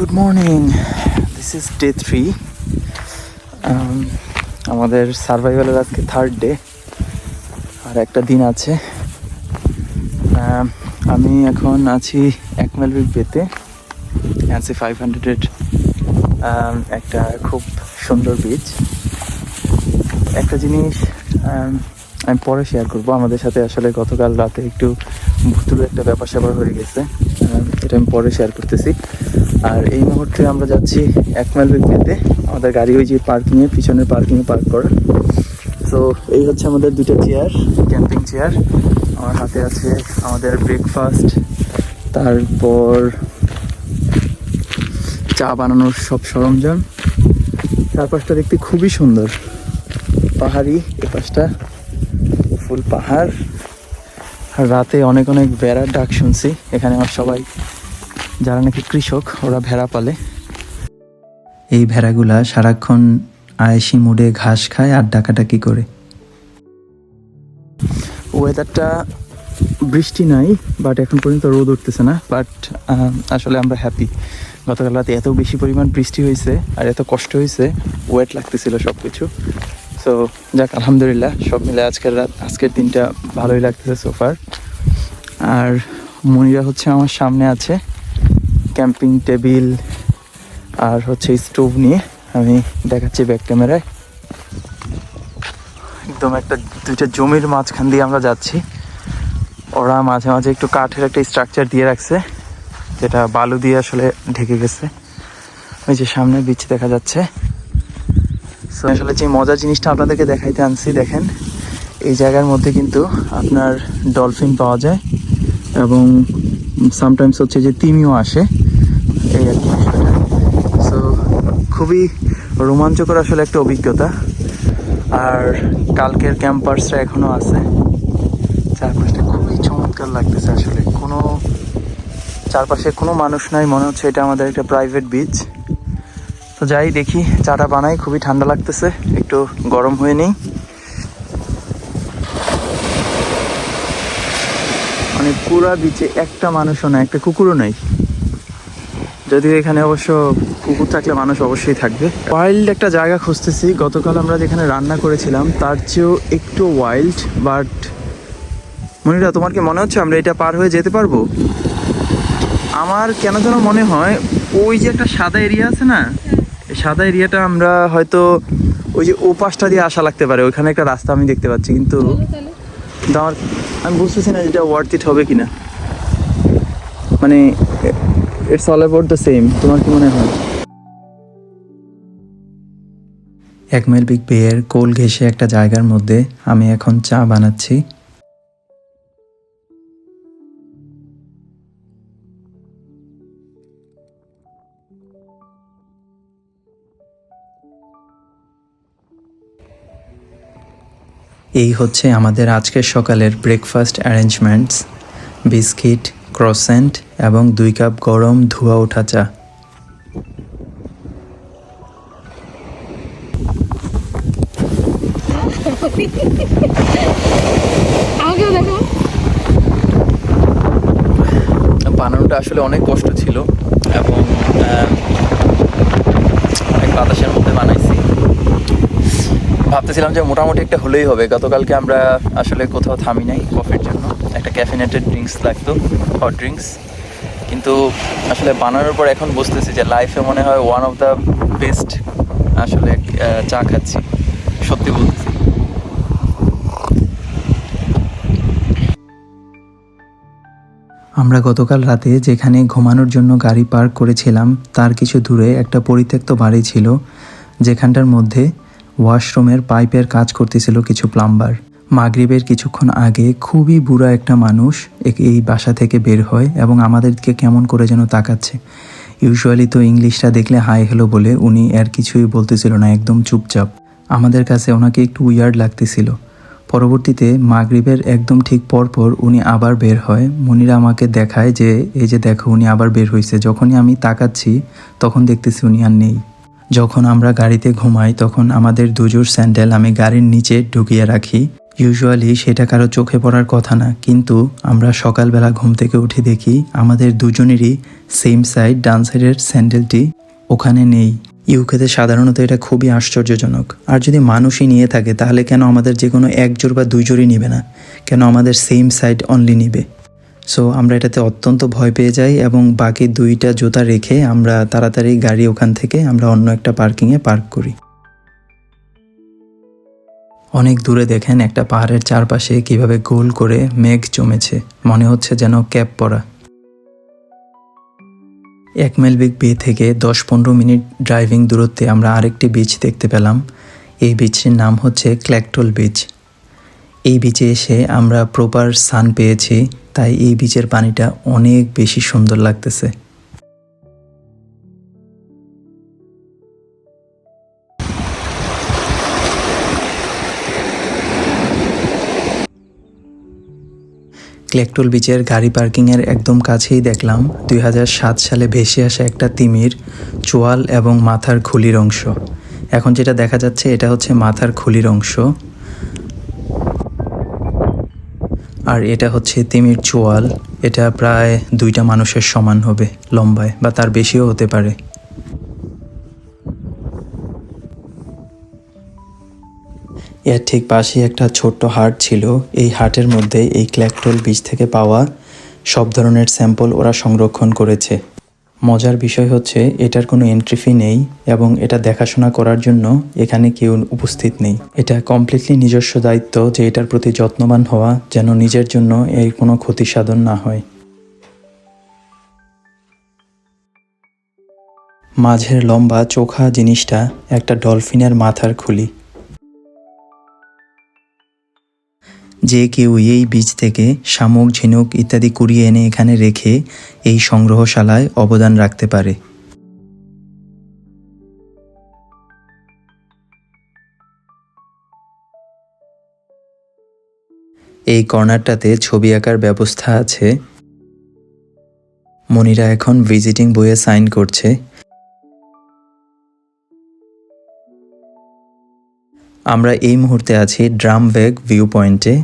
Good morning this is day three আমাদের সার্ভাইভালের আজকে থার্ড ডে আর একটা দিন আছে। Um, আমি এখন আছি এক মাইল বেতে অ্যান্সি ফাইভ হান্ড্রেডের একটা খুব সুন্দর বিচ একটা জিনিস um, আমি পরে শেয়ার করব। আমাদের সাথে আসলে গতকাল রাতে একটু ভুতুর একটা ব্যাপার স্যাপার হয়ে গেছে। Um, এটা আমি পরে শেয়ার করতেছি। আর এই মুহূর্তে আমরা যাচ্ছি এক মাইল পেতে আমাদের গাড়ি ওই যে পার্কিংয়ে পিছনের পার্কিংয়ে পার্ক করা। তো এই হচ্ছে আমাদের দুটো চেয়ার ক্যাম্পিং চেয়ার আমার হাতে আছে আমাদের ব্রেকফাস্ট তারপর চা বানানোর সব সরঞ্জাম। চারপাশটা দেখতে খুবই সুন্দর। পাহাড়ি এ পাশটা ফুল পাহাড়। আর রাতে অনেক অনেক বেড়ার ডাক শুনছি। এখানে আমার সবাই যারা নাকি কৃষক ওরা ভেড়া পালে। এই ভেড়াগুলা সারাক্ষণ আয়েসি মুডে ঘাস খায় আর ডাকাডাকি করে। ওয়েদারটা বৃষ্টি নাই বাট এখন পর্যন্ত রোদ উঠতেছে না বাট আসলে আমরা হ্যাপি গতকাল রাতে এত বেশি পরিমাণ বৃষ্টি হয়েছে আর এত কষ্ট হয়েছে ওয়েট লাগতেছিল সব কিছু সো যাক আলহামদুলিল্লাহ সব মিলে আজকের রাত আজকের দিনটা ভালোই লাগতেছে সোফার আর মনিরা হচ্ছে আমার সামনে আছে। ক্যাম্পিং টেবিল আর হচ্ছে স্টোভ নিয়ে আমি দেখাচ্ছি ব্যাক ক্যামেরায়। একদম একটা দুইটা জমির মাঝখান দিয়ে আমরা যাচ্ছি। ওরা মাঝে মাঝে একটু কাঠের একটা স্ট্রাকচার দিয়ে রাখছে, যেটা বালু দিয়ে আসলে ঢেকে গেছে। ওই যে সামনে বিচ দেখা যাচ্ছে। আসলে যে মজার জিনিসটা আপনাদেরকে দেখাইতে আনছি, দেখেন, এই জায়গার মধ্যে কিন্তু আপনার ডলফিন পাওয়া যায় এবং সামটাইমস হচ্ছে যে তিমিও আসে। এই আর কি বিষয়টা। সো খুবই রোমাঞ্চকর আসলে একটা অভিজ্ঞতা। আর কালকের ক্যাম্পাসটা এখনও আছে। চারপাশটা খুবই চমৎকার লাগতেছে আসলে। কোনো, চারপাশে কোনো মানুষ নাই, মনে হচ্ছে এটা আমাদের একটা প্রাইভেট বিচ তো যাই দেখি, চাটা বানাই, খুবই ঠান্ডা লাগতেছে। একটু গরম হয়ে নেই। মানে পুরা বিচে একটা মানুষও নাই, একটা কুকুরও নাই। যদিও এখানে অবশ্য কুকুর থাকলে মানুষ অবশ্যই থাকবে। ওয়াইল্ড একটা জায়গা খুঁজতেছি। গতকাল আমরা যেখানে রান্না করেছিলাম তার চেয়েও একটু ওয়াইল্ড বাট মনিরা তোমার কি মনে হচ্ছে আমরা এটা পার হয়ে যেতে পারব? আমার কেন যেন মনে হয় ওই যে একটা সাদা এরিয়া আছে না এই সাদা এরিয়াটা আমরা হয়তো ওই যে ও পাশটা দিয়ে আসা লাগতে পারে। ওইখানে একটা রাস্তা আমি দেখতে পাচ্ছি কিন্তু কিন্তু আমার আমি বুঝতেছি না যেটা ওয়ার্থ ইট হবে কিনা। মানে it's all about the same তোমার কি মনে হয়? এক মাইল বিগ বেয়ের কোল ঘেঁষে একটা জায়গার মধ্যে আমি এখন চা বানাচ্ছি। এই হচ্ছে আমাদের আজকের সকালের ব্রেকফাস্ট অ্যারেঞ্জমেন্টস বিস্কিট ক্রসেন্ট এবং দুই কাপ গরম ধোয়া ওঠা চা বানানোটা আসলে অনেক কষ্ট ছিল এবং অনেক বাতাসের মধ্যে বানাইছি। ভাবতেছিলাম যে মোটামুটি একটা হলেই হবে। গতকালকে আমরা আসলে কোথাও থামি নাই কফির জন্য। ক্যাফিনেটেড ড্রিঙ্কস লাগতো হট ড্রিঙ্কস কিন্তু আসলে বানানোর পর এখন বুঝতেছি যে লাইফে মনে হয় ওয়ান অফ দ্য বেস্ট আসলে চা খাচ্ছি। সত্যি বলতেছি। আমরা গতকাল রাতে যেখানে ঘুমানোর জন্য গাড়ি পার্ক করেছিলাম, তার কিছু দূরে একটা পরিত্যক্ত বাড়ি ছিল, যেখানটার মধ্যে ওয়াশরুমের পাইপের কাজ করতেছিল কিছু প্লাম্বার মাগরিবের কিছুক্ষণ আগে খুবই বুড়া একটা মানুষ এই বাসা থেকে বের হয় এবং আমাদেরকে কেমন করে যেন তাকাচ্ছে। ইউজুয়ালি তো ইংলিশটা দেখলে হাই হ্যালো বলে, উনি আর কিছুই বলতেছিল না, একদম চুপচাপ। আমাদের কাছে ওনাকে একটু উইয়ার্ড লাগতেছিল। পরবর্তীতে মাগরিবের একদম ঠিক পরপর উনি আবার বের হয়। মনিরা আমাকে দেখায় যে, এই যে দেখো, উনি আবার বের হয়েছে যখনই আমি তাকাচ্ছি, তখন দেখতেছি উনি আর নেই। যখন আমরা গাড়িতে ঘুমাই, তখন আমাদের দুজোর স্যান্ডেল আমি গাড়ির নিচে ঢুকিয়ে রাখি। ইউজুয়ালি সেটা কারও চোখে পড়ার কথা না, কিন্তু আমরা সকালবেলা ঘুম থেকে উঠে দেখি আমাদের দুজনেরই সেম সাইড ডান সাইডের স্যান্ডেলটি ওখানে নেই। ইউকেতে সাধারণত এটা খুবই আশ্চর্যজনক। আর যদি মানুষই নিয়ে থাকে, তাহলে কেন আমাদের যে কোনো এক জোড় বা দুই জোড়ই নেবে না? কেন আমাদের সেম সাইড অনলি নিবে? সো আমরা এটাতে অত্যন্ত ভয় পেয়ে যাই এবং বাকি দুইটা জুতা রেখে আমরা তাড়াতাড়ি গাড়ি ওখান থেকে আমরা অন্য একটা পার্কিংয়ে পার্ক করি। অনেক দূরে দেখেন একটা পাহাড়ের চারপাশে কীভাবে গোল করে মেঘ জমেছে। মনে হচ্ছে যেন ক্যাপ পরা। এক মাইল বিগ বে থেকে দশ পনেরো মিনিট ড্রাইভিং দূরত্বে আমরা আরেকটি বিচ দেখতে পেলাম। এই বিচটির নাম হচ্ছে ক্ল্যাকটোল বিচ এই বিচে এসে আমরা প্রপার সান পেয়েছি, তাই এই বিচের পানিটা অনেক বেশি সুন্দর লাগতেছে। ক্লেকটোল বিচের গাড়ি পার্কিংয়ের একদম কাছেই দেখলাম দুই হাজার সাত সালে ভেসে আসা একটা তিমির, চোয়াল এবং মাথার খুলির অংশ। এখন যেটা দেখা যাচ্ছে, এটা হচ্ছে মাথার খুলির অংশ। আর এটা হচ্ছে তিমির চোয়াল। এটা প্রায় দুইটা মানুষের সমান হবে লম্বায়, বা তার বেশিও হতে পারে। এর ঠিক পাশে একটা ছোট্ট হাট ছিল। এই হাটের মধ্যে এই ক্ল্যাকটোল বীজ থেকে পাওয়া সব ধরনের স্যাম্পল ওরা সংরক্ষণ করেছে। মজার বিষয় হচ্ছে, এটার কোনো এন্ট্রি ফি নেই এবং এটা দেখাশোনা করার জন্য এখানে কেউ উপস্থিত নেই। এটা কমপ্লিটলি নিজস্ব দায়িত্ব যে এটার প্রতি যত্নবান হওয়া যেন নিজের জন্য এর কোনো ক্ষতি সাধন না হয়। মাঝের লম্বা, চোখা জিনিসটা একটা ডলফিনের মাথার খুলি। যে কেউ এই বীজ থেকে শামুক, ঝিনুক ইত্যাদি কুড়িয়ে এনে এখানে রেখে এই সংগ্রহশালায় অবদান রাখতে পারে। এই কর্নারটাতে ছবি আঁকার ব্যবস্থা আছে। মনিরা এখন ভিজিটিং বইয়ে সাইন করছে। আমরা এই মুহূর্তে আছি ড্রামভেগ ভিউ পয়েন্টে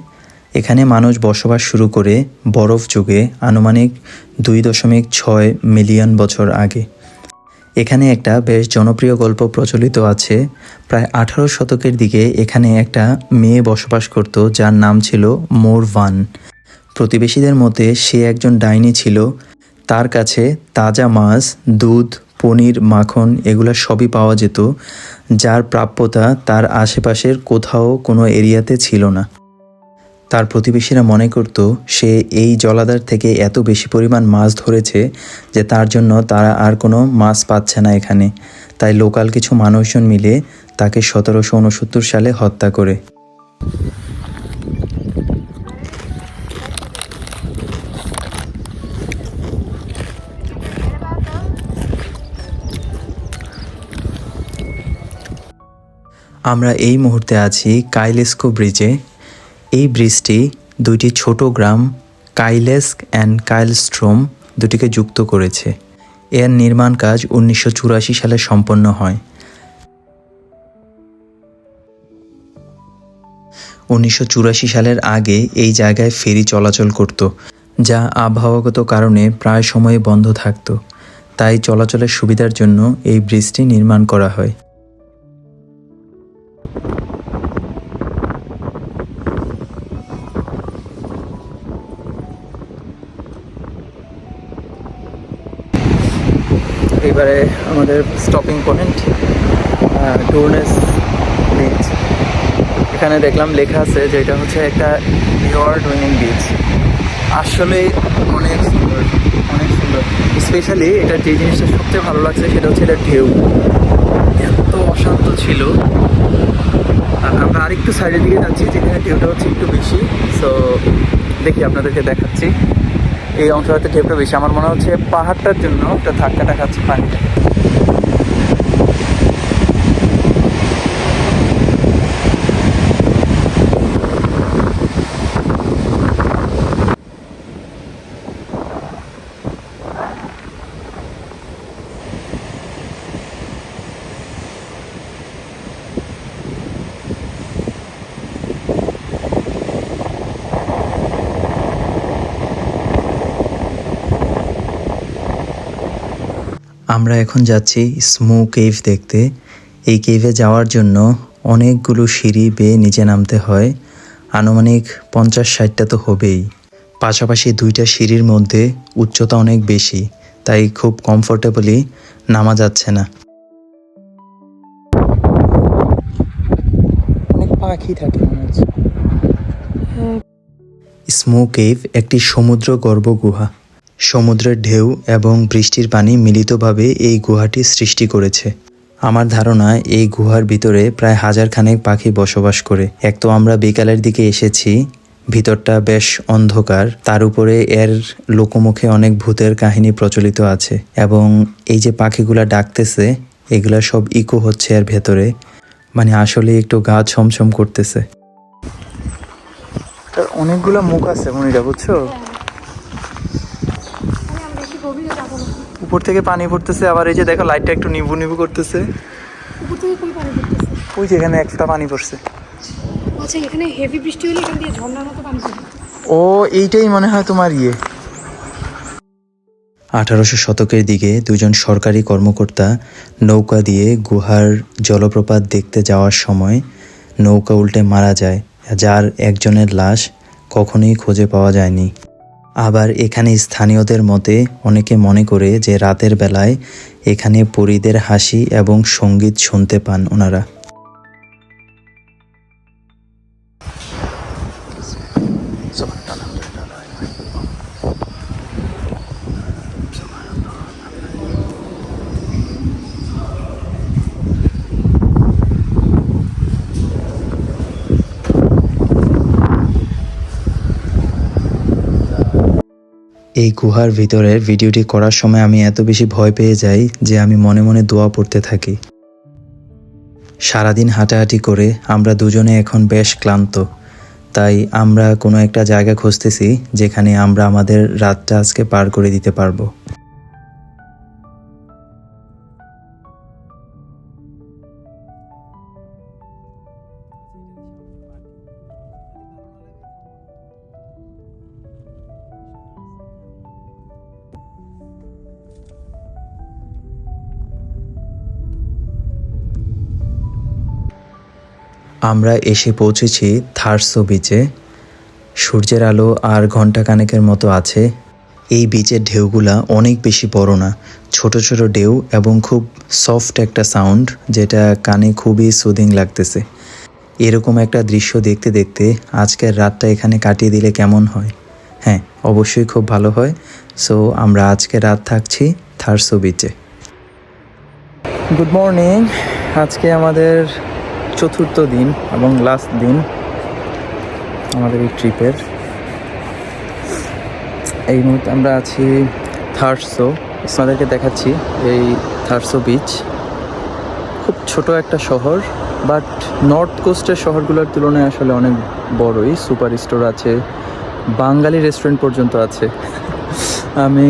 এখানে মানুষ বসবাস শুরু করে বরফ যুগে, আনুমানিক দুই দশমিক ছয় মিলিয়ন বছর আগে। এখানে একটা বেশ জনপ্রিয় গল্প প্রচলিত আছে। প্রায় আঠারো শতকের দিকে এখানে একটা মেয়ে বসবাস করত, যার নাম ছিল মোর ভান প্রতিবেশীদের মধ্যে সে একজন ডাইনি ছিল। তার কাছে তাজা মাছ, দুধ পনির, মাখন এগুলো সবই পাওয়া যেত, যার প্রাপ্যতা তার আশেপাশের কোথাও কোনো এরিয়াতে ছিল না। তার প্রতিবেশীরা মনে করত, সে এই জলাধার থেকে এত বেশি পরিমাণ মাছ ধরেছে যে তার জন্য তারা আর কোনো মাছ পাচ্ছে না এখানে। তাই লোকাল কিছু মানুষজন মিলে তাকে সতেরোশো উনসত্তর সালে হত্যা করে। আমরা এই মুহূর্তে আছি কাইলেস্কো ব্রিজে। এই ব্রিজটি দুইটি ছোট গ্রাম, কাইলেস্ক অ্যান্ড কাইলস্ট্রোম দুটিকে যুক্ত করেছে। এর নির্মাণ কাজ উনিশশো চুরাশি সালে সম্পন্ন হয়। উনিশশো চুরাশি সালের আগে এই জায়গায় ফেরি চলাচল করত, যা আবহাওয়াগত কারণে প্রায় সময় বন্ধ থাকত। তাই চলাচলের সুবিধার জন্য এই ব্রিজটি নির্মাণ করা হয়। এবারে আমাদের স্টপিং পয়েন্ট ডোরনেস বিচ এখানে দেখলাম লেখা আছে যে এটা হচ্ছে একটা ইয়ার্ড উইনিং বিচ আসলে অনেক সুন্দর অনেক সুন্দর। স্পেশালি এটা যে জিনিসটা সবচেয়ে ভালো লাগছে সেটা হচ্ছে এটা ঢেউ। এত অশান্ত ছিল। আমরা আরেকটু সাইডের দিকে যাচ্ছি, যেখানে ঢেউটা হচ্ছে একটু বেশি। সো দেখি আপনাদেরকে দেখাচ্ছি। এই অংশটাতে ঢেউটা বেশি। আমার মনে হচ্ছে পাহাড়টার জন্য একটা ধাক্কা খাচ্ছে পানিটা আমরা এখন যাচ্ছি স্মো কেভ দেখতে। এই কেভে যাওয়ার জন্য অনেকগুলো সিঁড়ি বেয়ে নিচে নামতে হয়। আনুমানিক পঞ্চাশ ষাটটা তো হবেই। পাশাপাশি দুইটা সিঁড়ির মধ্যে উচ্চতা অনেক বেশি তাই খুব কমফোর্টেবলি নামা যাচ্ছে না। পাখি থাকে স্মো কেভ একটি সমুদ্র গর্ভ গুহা। সমুদ্রের ঢেউ এবং বৃষ্টির পানি মিলিতভাবে এই গুহাটি সৃষ্টি করেছে। আমার ধারণা, এই গুহার ভিতরে প্রায় হাজার খানেক পাখি বসবাস করে। এক তো আমরা বিকালের দিকে এসেছি, ভিতরটা বেশ অন্ধকার। তার উপরে এর লোকমুখে অনেক ভূতের কাহিনী প্রচলিত আছে এবং এই যে পাখিগুলা ডাকতেছে, এগুলা সব ইকো হচ্ছে এর ভেতরে। মানে আসলে একটু গা ছমছম করতেছে। তার অনেকগুলো মুখ আছে মনিরা, বুঝছ আমি বেশি গভীরে যাব না উপর থেকে পানি পড়তেছে আবার এই যে দেখো লাইটটা একটু নিবু নিবু করতেছে। উপর থেকে কই পানি পড়তেছে? ওই যেখানে একটা পানি পড়ছে। আচ্ছা এখানে হেভি বৃষ্টি হলে এখান দিয়ে ঝর্ণার মতো পানি পড়ে। ও এইটাই মনে হয় তোমার ইয়ে। আঠারোশো শতকের দিকে দুজন সরকারি কর্মকর্তা নৌকা দিয়ে গুহার জলপ্রপাত দেখতে যাওয়ার সময় নৌকা উল্টে মারা যায় যার একজনের লাশ কখনোই খুঁজে পাওয়া যায়নি। আবার এখানে স্থানীয়দের মতে অনেকে মনে করে যে রাতের বেলায় এখানে পরীদের হাসি এবং সংগীত শুনতে পান ওনারা। এই গুহার ভিতরের ভিডিওটি করার সময় আমি এত বেশি ভয় পেয়ে যাই যে আমি মনে মনে দোয়া পড়তে থাকি। সারাদিন হাঁটাহাঁটি করে আমরা দুজনে এখন বেশ ক্লান্ত। তাই আমরা কোনো একটা জায়গা খুঁজতেছি যেখানে আমরা আমাদের রাতটা আজকে পার করে দিতে পারব। আমরা এসে পৌঁছেছি থার্সো বিচে সূর্যের আলো আর ঘণ্টা কানেকের মতো আছে। এই বিচের ঢেউগুলা অনেক বেশি বড় না, ছোট ছোট ঢেউ এবং খুব সফট একটা সাউন্ড যেটা কানে খুবই সুদিং লাগতেছে। এরকম একটা দৃশ্য দেখতে দেখতে আজকের রাতটা এখানে কাটিয়ে দিলে কেমন হয়? হ্যাঁ অবশ্যই খুব ভালো হয়। সো আমরা আজকে রাত থাকছি থার্সো বিচে গুড মর্নিং আজকে আমাদের চতুর্থ দিন এবং লাস্ট দিন আমাদের এই ট্রিপের। এই মুহূর্তে আমরা আছি থার্সো। আপনাদেরকে দেখাচ্ছি এই থার্সো বিচ খুব ছোট একটা শহর বাট নর্থ কোস্টের শহরগুলোর তুলনায় আসলে অনেক বড়ই। সুপার স্টোর আছে। বাঙালি রেস্টুরেন্ট পর্যন্ত আছে। আমি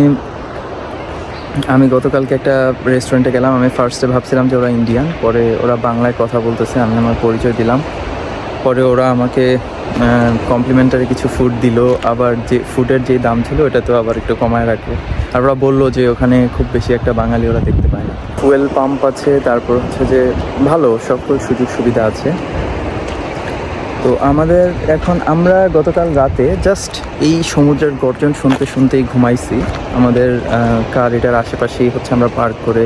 আমি গতকালকে একটা রেস্টুরেন্টে গেলাম, আমি ফার্স্টে ভাবছিলাম যে ওরা ইন্ডিয়ান পরে ওরা বাংলায় কথা বলতেছে, আমি আমার পরিচয় দিলাম। পরে ওরা আমাকে কমপ্লিমেন্টারি কিছু ফুড দিল, আবার যে ফুডের যে দাম ছিল, ওটা তো আবার একটু কমায় রাখল। আর ওরা বলল যে ওখানে খুব বেশি একটা বাঙালি ওরা দেখতে পায় না। ফুয়েল পাম্প আছে, তারপর হচ্ছে যে ভালো, সকল সুযোগ সুবিধা আছে। তো আমাদের এখন আমরা গতকাল রাতে জাস্ট এই সমুদ্রের গর্জন শুনতে শুনতেই ঘুমাইছি। আমাদের কার এটার আশেপাশেই হচ্ছে আমরা পার্ক করে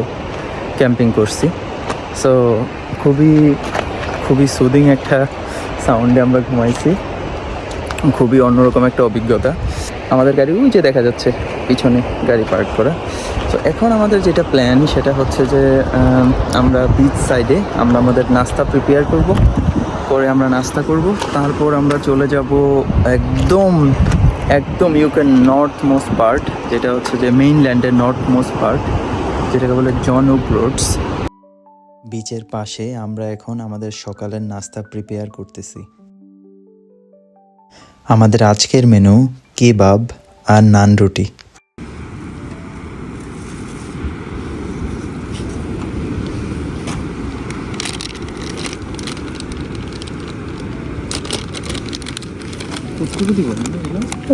ক্যাম্পিং করছি। সো খুবই খুবই সুদিং একটা সাউন্ডে আমরা ঘুমাইছি। খুবই অন্যরকম একটা অভিজ্ঞতা। আমাদের গাড়ি ওই যে দেখা যাচ্ছে, পিছনে গাড়ি পার্ক করা। তো এখন আমাদের যেটা প্ল্যান সেটা হচ্ছে যে আমরা বিচ সাইডে আমরা আমাদের নাস্তা প্রিপেয়ার করব। পরে আমরা নাস্তা করব। তারপর আমরা চলে যাব একদম একদম ইউকের নর্থ মোস্ট পার্ট যেটা হচ্ছে যে মেইনল্যান্ডের নর্থ মোস্ট পার্ট যেটাকে বলে জন ওক রোডস বিচের পাশে আমরা এখন আমাদের সকালের নাস্তা প্রিপেয়ার করতেছি। আমাদের আজকের মেনু কেবাব আর নান রুটি।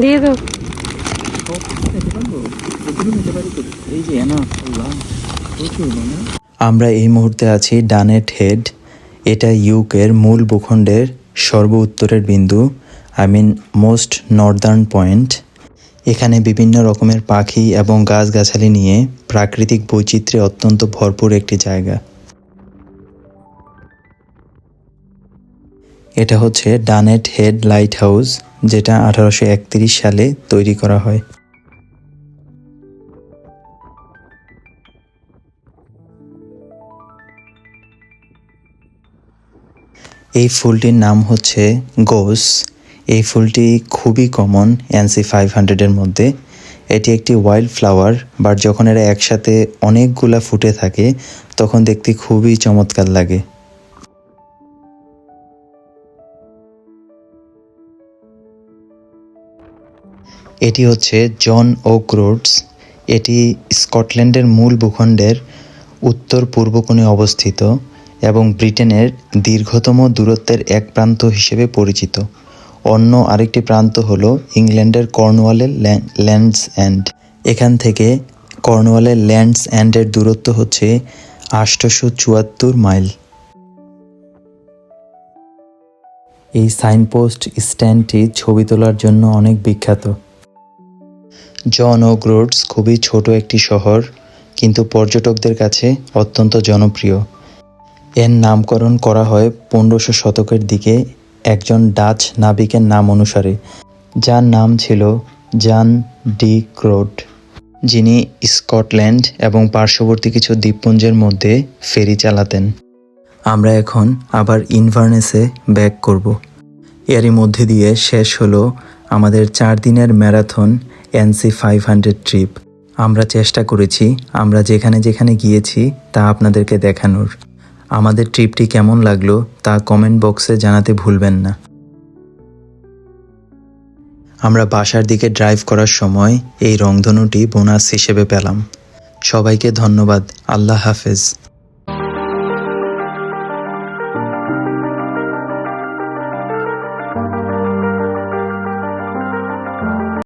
দিয়ে দাও। এই যে না আল্লাহ আমরা এই মুহূর্তে আছি ডানেট হেড এটা ইউকের মূল ভূখণ্ডের সর্ব উত্তরের বিন্দু I mean most northern point এখানে বিভিন্ন রকমের পাখি এবং গাছগাছালি নিয়ে প্রাকৃতিক বৈচিত্র্যে অত্যন্ত ভরপুর একটি জায়গা। এটা হচ্ছে ডানেট হেড লাইট হাউস যেটা আঠারোশো একত্রিশ সালে তৈরি করা হয়। এই ফুলটির নাম হচ্ছে গোস। এই ফুলটি খুবই কমন এনসি ফাইভ হান্ড্রেডের মধ্যে। এটি একটি ওয়াইল্ড ফ্লাওয়ার, বাট যখন এরা একসাথে অনেকগুলা ফুটে থাকে, তখন দেখতে খুবই চমৎকার লাগে। এটি হচ্ছে জন ওক রোডস এটি স্কটল্যান্ডের মূল ভূখণ্ডের উত্তর পূর্ব কোণে অবস্থিত এবং ব্রিটেনের দীর্ঘতম দূরত্বের এক প্রান্ত হিসেবে পরিচিত। অন্য আরেকটি প্রান্ত হল ইংল্যান্ডের কর্নওয়ালের ল্যান্ডস এন্ড। এখান থেকে কর্নওয়ালের ল্যান্ডস এন্ডের দূরত্ব হচ্ছে আষ্টশো চুয়াত্তর মাইল। এই সাইনপোস্ট স্ট্যান্ডটি ছবি তোলার জন্য অনেক বিখ্যাত। জন ওক রোডস খুবই ছোট একটি শহর, কিন্তু পর্যটকদের কাছে অত্যন্ত জনপ্রিয়। এর নামকরণ করা হয় পনেরোশো শতকের দিকে একজন ডাচ নাবিকের নাম অনুসারে, যার নাম ছিল জান ডি ক্রোড যিনি স্কটল্যান্ড এবং পার্শ্ববর্তী কিছু দ্বীপপুঞ্জের মধ্যে ফেরি চালাতেন। আমরা এখন আবার ইনভার্নেসে ব্যাক করব। এরই মধ্যে দিয়ে শেষ হলো আমাদের চার দিনের marathon NC five hundred trip আমরা চেষ্টা করেছি, আমরা যেখানে যেখানে গিয়েছি, তা আপনাদেরকে দেখানোর। আমাদের ট্রিপটি কেমন লাগল, তা কমেন্ট বক্সে জানাতে ভুলবেন না। আমরা বাসার দিকে ড্রাইভ করার সময় এই রংধনুটি বোনাস হিসেবে পেলাম। সবাইকে ধন্যবাদ, আল্লাহ হাফেজ।